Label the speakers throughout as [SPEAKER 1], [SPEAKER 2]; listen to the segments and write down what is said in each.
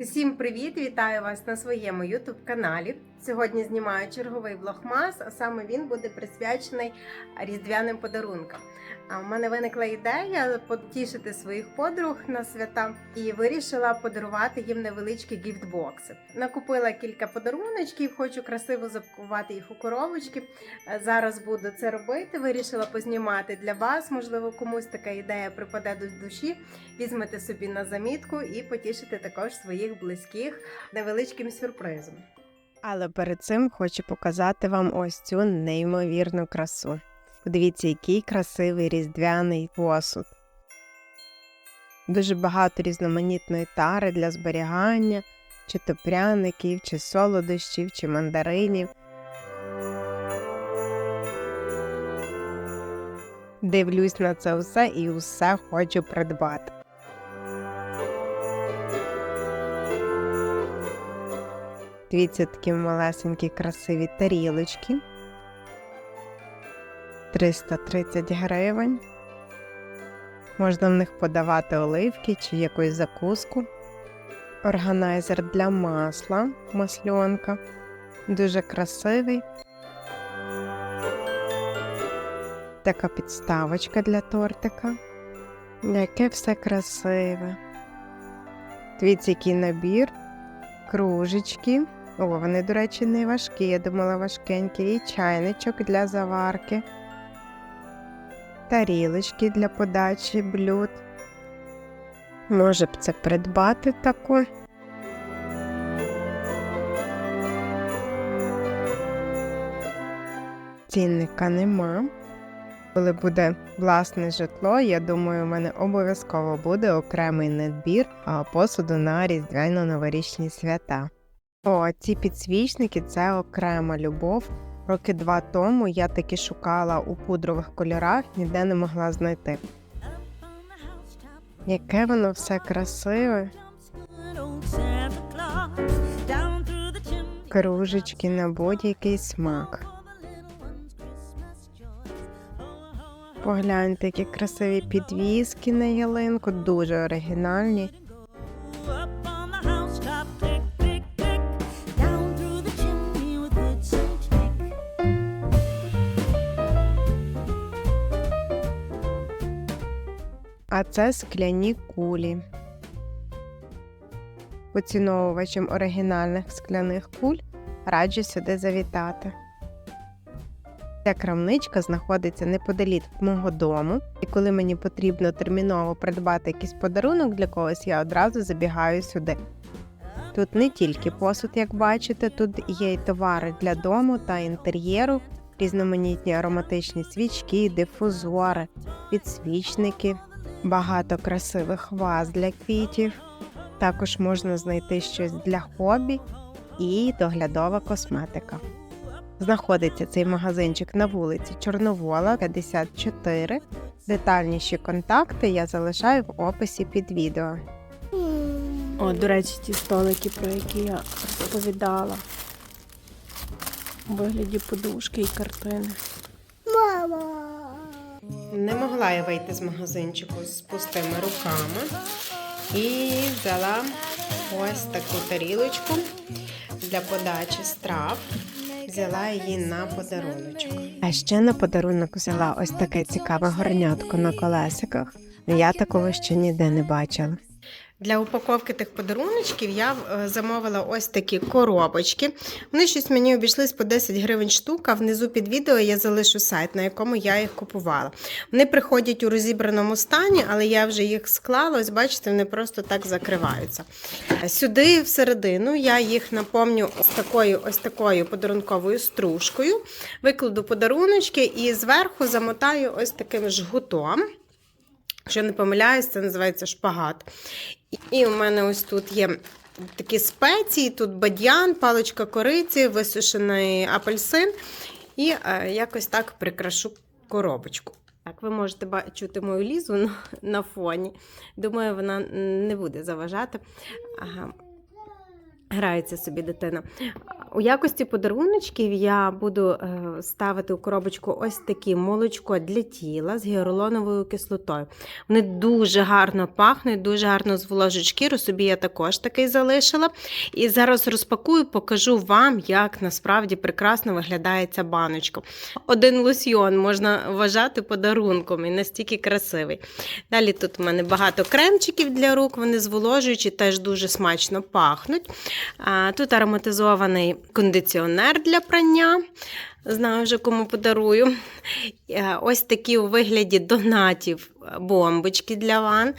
[SPEAKER 1] Всім привіт! Вітаю вас на своєму youtube каналі. Сьогодні знімаю черговий влогмас, а саме він буде присвячений різдвяним подарункам. А в мене виникла ідея потішити своїх подруг на свята і вирішила подарувати їм невеличкі гіфтбокси. Накупила кілька подаруночків, хочу красиво запакувати їх у коробочки. Е, Зараз буду це робити. Вирішила познімати для вас. Можливо, комусь така ідея припаде до душі. Візьмете собі на замітку і потішите також своїх близьких невеличким сюрпризом. Але перед цим хочу показати вам ось цю неймовірну красу. Подивіться, який красивий різдвяний посуд. Дуже багато різноманітної тари для зберігання, чи то пряників, чи солодощів, чи мандаринів. Дивлюсь на це все і усе хочу придбати. Дивіться, такі малесенькі красиві тарілочки. 330 гривень. Можна в них подавати оливки чи якусь закуску. Органайзер для масла, масльонка. Дуже красивий. Така підставочка для тортика. Яке все красиве. Дивіться, який набір. Кружечки. О, вони, до речі, не важкі. Я думала важкенькі. І чайничок для заварки. Тарілочки для подачі блюд. Може б це придбати таку. Цінника нема. Коли буде власне житло, я думаю, у мене обов'язково буде окремий набір а, посуду на різдвяно-новорічні свята. О, ці підсвічники це окрема любов. Роки два тому я таки шукала у пудрових кольорах, ніде не могла знайти. Яке воно все красиве. Кружечки на будь-який смак. Погляньте, які красиві підвіски на ялинку, дуже оригінальні. А це скляні кулі. Поціновувачам оригінальних скляних куль раджу сюди завітати. Ця крамничка знаходиться неподалік мого дому, і коли мені потрібно терміново придбати якийсь подарунок для когось, я одразу забігаю сюди. Тут не тільки посуд, як бачите, тут є й товари для дому та інтер'єру, різноманітні ароматичні свічки, дифузори, підсвічники, багато красивих ваз для квітів. Також можна знайти щось для хобі і доглядова косметика. Знаходиться цей магазинчик на вулиці Чорновола, 54. Детальніші контакти я залишаю в описі під відео.
[SPEAKER 2] О, до речі, ті столики, про які я розповідала. У вигляді подушки і картини.
[SPEAKER 1] Не могла я вийти з магазинчику з пустими руками і взяла ось таку тарілочку для подачі страв. Взяла її на подаруночок. А ще на подарунок взяла ось таке цікаве горнятко на колесиках. Я такого ще ніде не бачила. Для упаковки тих подаруночків я е, замовила ось такі коробочки. Вони щось мені обійшлись по 10 гривень штука. Внизу під відео я залишу сайт, на якому я їх купувала. Вони приходять у розібраному стані, але я вже їх склала. Ось бачите, вони просто так закриваються. Сюди всередину я їх наповню ось такою ось такою подарунковою стружкою. Викладу подаруночки і зверху замотаю ось таким жгутом. Якщо не помиляюсь, це називається шпагат. І- у мене ось тут є такі спеції, тут бадьян, паличка кориці, висушений апельсин. І е, якось так прикрашу коробочку. Так, ви можете чути мою лізу на фоні. Думаю, вона не буде заважати. Ага. Грається собі дитина. У якості подаруночків я буду е, ставити у коробочку ось такі молочко для тіла з гіалуроновою кислотою. Вони дуже гарно пахнуть, дуже гарно зволожують шкіру. Собі я також такий залишила. І зараз розпакую, покажу вам, як насправді прекрасно виглядає ця баночка. Один лосьйон можна вважати подарунком і настільки красивий. Далі тут у мене багато кремчиків для рук, вони зволожуючі, теж дуже смачно пахнуть. Тут ароматизований кондиціонер для прання. Знаю вже кому подарую. Е, Ось такі у вигляді донатів е, бомбочки для ван.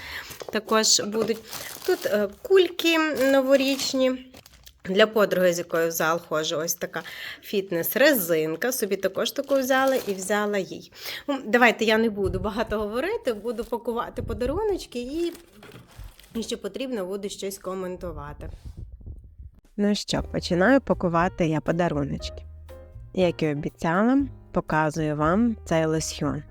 [SPEAKER 1] Також будуть. Тут е, кульки новорічні. Для подруги, з якою в зал ходжу, ось така фітнес-резинка. Собі також таку взяла і взяла їй. Ну, давайте я не буду багато говорити, буду пакувати подаруночки і, якщо потрібно, буду щось коментувати. Ну що, починаю пакувати я подаруночки. Як і обіцяла, показую вам цей лосьйон.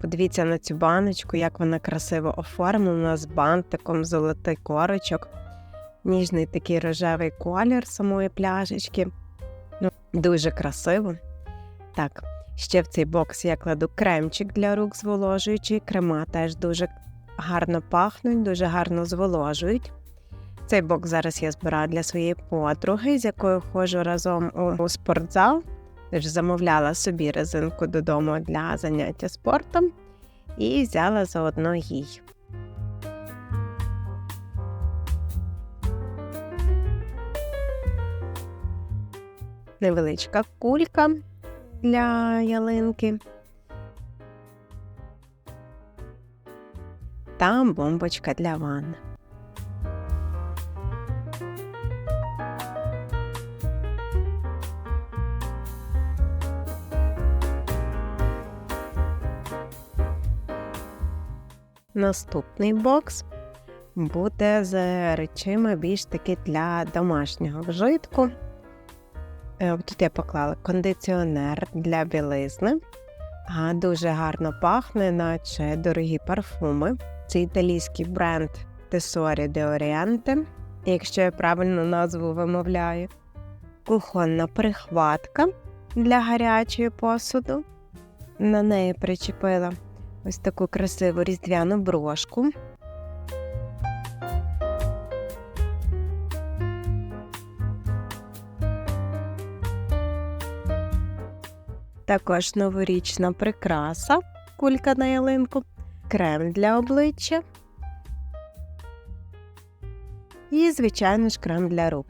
[SPEAKER 1] Подивіться на цю баночку, як вона красиво оформлена з бантиком золотий корочок. Ніжний такий рожевий колір самої пляшечки. Ну, дуже красиво. Так, ще в цей бокс я кладу кремчик для рук зволожуючий. Крема теж дуже гарно пахнуть, дуже гарно зволожують. Цей бокс зараз я збираю для своєї подруги, з якою ходжу разом у, спортзал. Тож замовляла собі резинку додому для заняття спортом і взяла заодно їй. Невеличка кулька для ялинки. Та бомбочка для ванни. Наступний бокс буде з речима більш таки для домашнього вжитку. Е, Тут я поклала кондиціонер для білизни. Дуже гарно пахне, наче дорогі парфуми. Це італійський бренд Tesori de Oriente, якщо я правильно назву вимовляю. Кухонна прихватка для гарячої посуду. На неї причепила ось таку красиву різдвяну брошку. Також новорічна прикраса, кулька на ялинку, крем для обличчя. І, звичайно ж, крем для рук.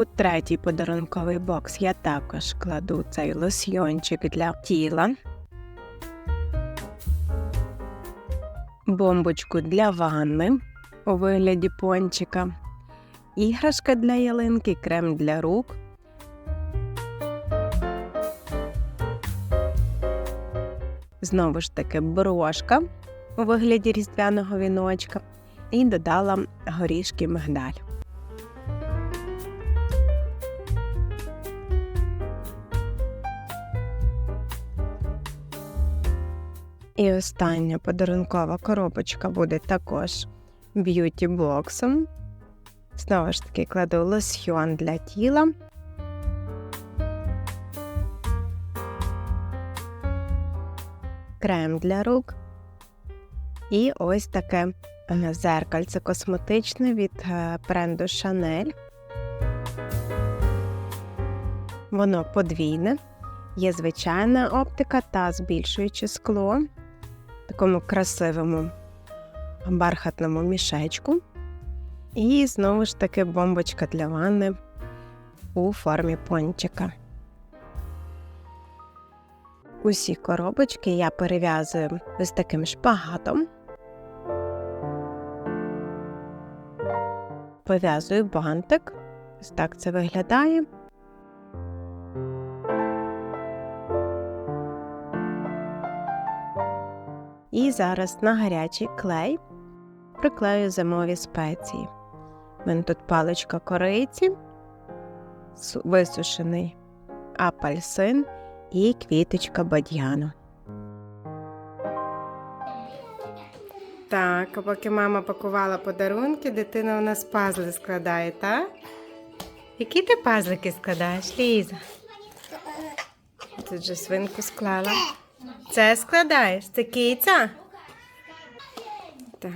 [SPEAKER 1] У третій подарунковий бокс я також кладу цей лосьйончик для тіла, бомбочку для ванни у вигляді пончика, іграшка для ялинки, крем для рук. Знову ж таки брошка у вигляді різдвяного віночка і додала горішки мигдаль. І остання подарункова коробочка буде також б'юті боксом. Знову ж таки, кладу лосьйон для тіла. Крем для рук. І ось таке зеркальце косметичне від е, бренду Chanel. Воно подвійне. Є звичайна оптика та збільшуюче скло такому красивому бархатному мішечку. І знову ж таки бомбочка для ванни у формі пончика. Усі коробочки я перев'язую ось таким шпагатом. Пов'язую бантик. Ось так це виглядає. І зараз на гарячий клей приклею зимові спеції. У мене тут паличка кориці, висушений апельсин і квіточка бадьяну. Так, поки мама пакувала подарунки, дитина у нас пазли складає, так? Які ти пазлики складаєш, Ліза? Тут же свинку склала. Це складаєш? Це киця? Так.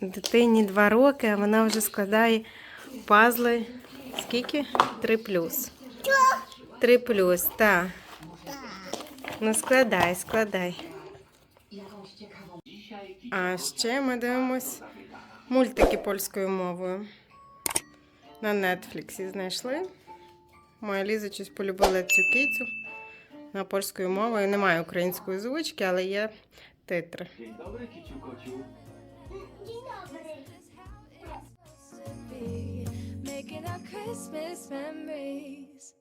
[SPEAKER 1] Дитині два роки, а вона вже складає пазли. Скільки? Три плюс. Три плюс, так. Ну складай, складай. А ще ми дивимось мультики польською мовою. На Нетфліксі знайшли. Моя Ліза щось полюбила цю кицю на польською мовою. Немає української звучки, але є титри.
[SPEAKER 3] Dzień dobry, kiciu kociu.
[SPEAKER 4] Making our Christmas memories.